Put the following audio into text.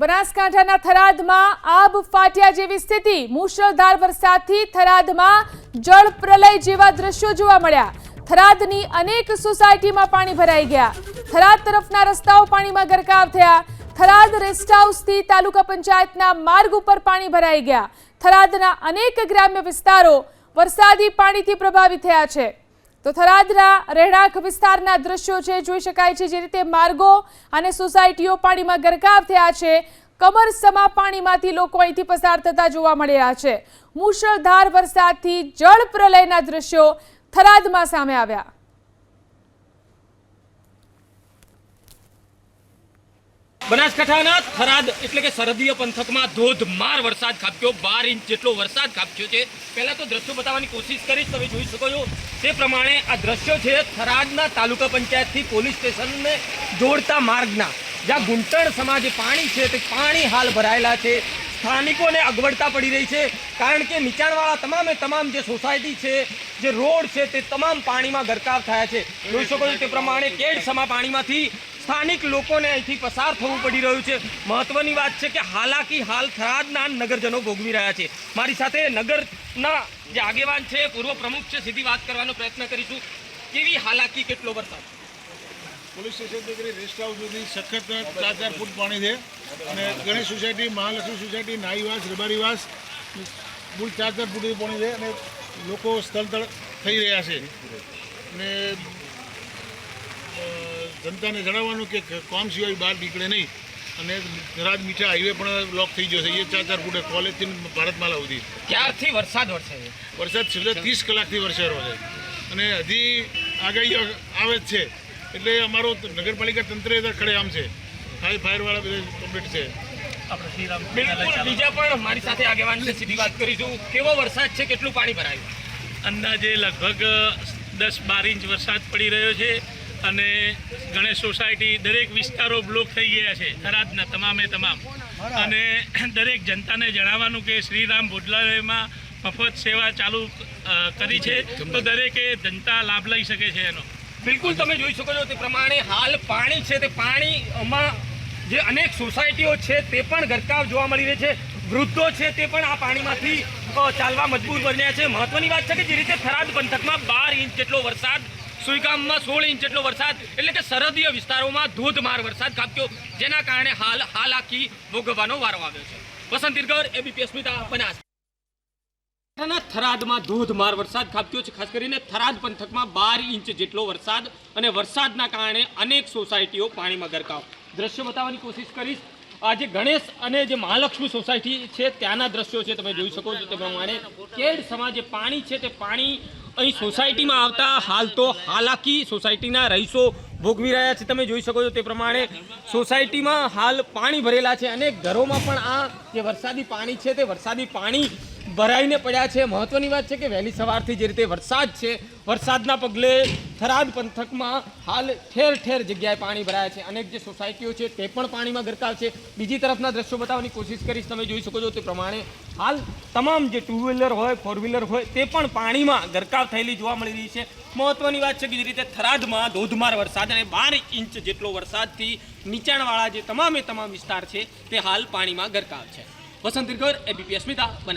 બનાસકાંઠાના થરાદમાં આબ ફાટ્યા જેવી સ્થિતિ. મુશળધાર વરસાદથી થરાદમાં જળ પ્રલય જેવા દ્રશ્યો જોવા મળ્યા. થરાદની અનેક સોસાયટીમાં પાણી ભરાઈ ગયા. થરાદ તરફના રસ્તાઓ પાણીમાં ગરકાવ થયા. થરાદ રેસ્ટ હાઉસથી તાલુકા પંચાયતના માર્ગ ઉપર પાણી ભરાઈ ગયા. થરાદના અનેક ગ્રામ્ય વિસ્તારો વરસાદી પાણીથી પ્રભાવિત થયા છે. તો થરાદના રહેણાંક વિસ્તારના દ્રશ્યો છે, જોઈ શકાય છે જે રીતે માર્ગો અને સોસાયટીઓ પાણીમાં ગરકાવ થયા છે. કમર સમા પાણીમાંથી લોકો અહીંથી પસાર થતા જોવા મળી રહ્યા છે. મુશળધાર વરસાદથી જળ પ્રલયના દ્રશ્યો થરાદમાં સામે આવ્યા. બનાસકાંઠાના થરાદ એટલે કે સરહદીય પંથકમાં ધોધમાર વરસાદ ખાબક્યો. બાર ઇંચ જેટલો વરસાદ ખાબક્યો છે. પહેલાં તો દ્રશ્યો બતાવવાની કોશિશ કરીશ, તમે જોઈ શકો છો. તે પ્રમાણે આ દ્રશ્યો છે થરાદના તાલુકા પંચાયતથી પોલીસ સ્ટેશનને જોડતા માર્ગના. જ્યાં ગુંટણ સમાજે પાણી છે તે પાણી હાલ ભરાયેલા છે. સ્થાનિકોને અગવડતા પડી રહી છે. કારણ કે નીચાણવાળા તમામે તમામ જે સોસાયટી છે, જે રોડ છે તે તમામ પાણીમાં ગરકાવ થયા છે. જોઈ શકો છો તે પ્રમાણે કેડ સમા પાણીમાંથી સ્થાનિક લોકોને અહીંથી પસાર થવું પડી રહ્યું છે. મહત્વની વાત છે કે હાલાકી, હાલ થરાદના નગરજનો ભોગવી રહ્યા છે. મારી સાથે નગરના જે આગેવાન છે, પૂર્વ પ્રમુખ છે, સીધી વાત કરવાનો પ્રયત્ન કરીશું. કેવી હાલાકી, કેટલો વરસાદ? પોલીસ સ્ટેશન કરી રેસ્ટ હાઉસ સુધી સખત ચાર ચાર ફૂટ પાણી છે. અને ગણેશ સોસાયટી, મહાલક્ષ્મી સોસાયટી, નાઈવાસ, રબારીવાસ કુલ ચાર ચાર ફૂટ પાણી છે અને લોકો સ્થળતળ થઈ રહ્યા છે. અને જનતાને જણાવવાનું કે કોમ સિવાય બહાર નીકળે નહીં. અને રાજ મીઠા હાઈવે પણ બ્લોક થઈ ગયો છે એ ચાર ચાર ફૂટે કોલેજથી ભારતમાલા સુધી. ક્યારથી વરસાદ વરસે છે? વરસાદ છેલ્લે ત્રીસ કલાકથી વરસી છે. અને હજી આગાહી આવે જ છે. એટલે અમારો નગરપાલિકા તંત્ર એ ખડેઆમ છે. હાઈ ફાયરવાળા બધા કમ્પ્લીટ છે. બિલકુલ. બીજા પણ મારી સાથે આગેવાન સીધી વાત કરીશું. કેવો વરસાદ છે? કેટલું પાણી ભરાયું? અંદાજે લગભગ દસ બાર ઇંચ વરસાદ પડી રહ્યો છે. અને ગણેશ સોસાયટી દરેક વિસ્તારો બ્લોક થઈ ગયા છે થરાદના તમામે તમામ. અને દરેક જનતાને જણાવવાનું કે શ્રીરામ ભોજનાલયમાં મફત સેવા ચાલુ કરી છે તો દરેકે જનતા લાભ લઈ શકે છે એનો. બિલકુલ તમે જોઈ શકો છો તે પ્રમાણે હાલ પાણી છે તે પાણીમાં જે અનેક સોસાયટીઓ છે તે પણ ગરકાવ જોવા મળી રહી છે. વૃદ્ધો છે તે પણ આ પાણીમાંથી ચાલવા મજબૂર બન્યા છે. મહત્વની વાત છે કે જે રીતે થરાદ પંથકમાં બાર ઇંચ જેટલો વરસાદ સુઈગામમાં સોળ ઇંચ જેટલો વરસાદ, એટલે કે સરહદીય વિસ્તારોમાં ધોધમાર વરસાદ ખાબક્યો જેના કારણે હાલ હાલાકી ભોગવવાનો વારો આવ્યો છે. વસંત ઇરગર એબીપી બનાસ. થરાદમાં ધોધમાર વરસાદ ખાબક્યો છે, ખાસ કરીને થરાદ પંથકમાં બાર ઇંચ જેટલો વરસાદ અને વરસાદના કારણે અનેક સોસાયટીઓ પાણીમાં ગરકાવ. દ્રશ્ય બતાવવાની કોશિશ કરીશ. આજે ગણેશ અને જે મહાલક્ષ્મી સોસાયટી છે, ત્યાંના દ્રશ્યો છે, તમે જોઈ શકો છો, તે પ્રમાણે. કેડ સમાજે પાણી છે, તે પાણી અહીં સોસાયટીમાં આવતા હાલ તો હાલાકી સોસાયટીના રહીશો ભોગવી રહ્યા છે. તમે જોઈ શકો છો તે પ્રમાણે સોસાયટીમાં હાલ પાણી ભરેલા છે અને ઘરોમાં પણ આ જે વરસાદી પાણી છે તે વરસાદી પાણી ભરાઈને પડ્યા છે. મહત્વની વાત છે કે વહેલી સવારથી જે રીતે વરસાદ છે, વરસાદના પગલે થરાદ પંથકમાં હાલ ઠેર ઠેર જગ્યાએ પાણી ભરાયા છે. અનેક જે સોસાયટીઓ છે તે પણ પાણીમાં ગરકાવ છે. બીજી તરફના દ્રશ્યો બતાવવાની કોશિશ કરીશ. તમે જોઈ શકો છો તે પ્રમાણે હાલ તમામ જે ટુ વ્હીલર હોય ફોર વ્હીલર હોય, તે પણ પાણીમાં ગરકાવ થયેલી જોવા મળી રહી છે. મહત્વની વાત છે કે જે રીતે થરાદમાં ધોધમાર વરસાદ અને બાર ઇંચ જેટલો વરસાદથી નીચાણવાળા જે તમામે તમામ વિસ્તાર છે, તે હાલ પાણીમાં ગરકાવ છે. વસંત ઇરગર એબીપી અસ્મિતા બનાસ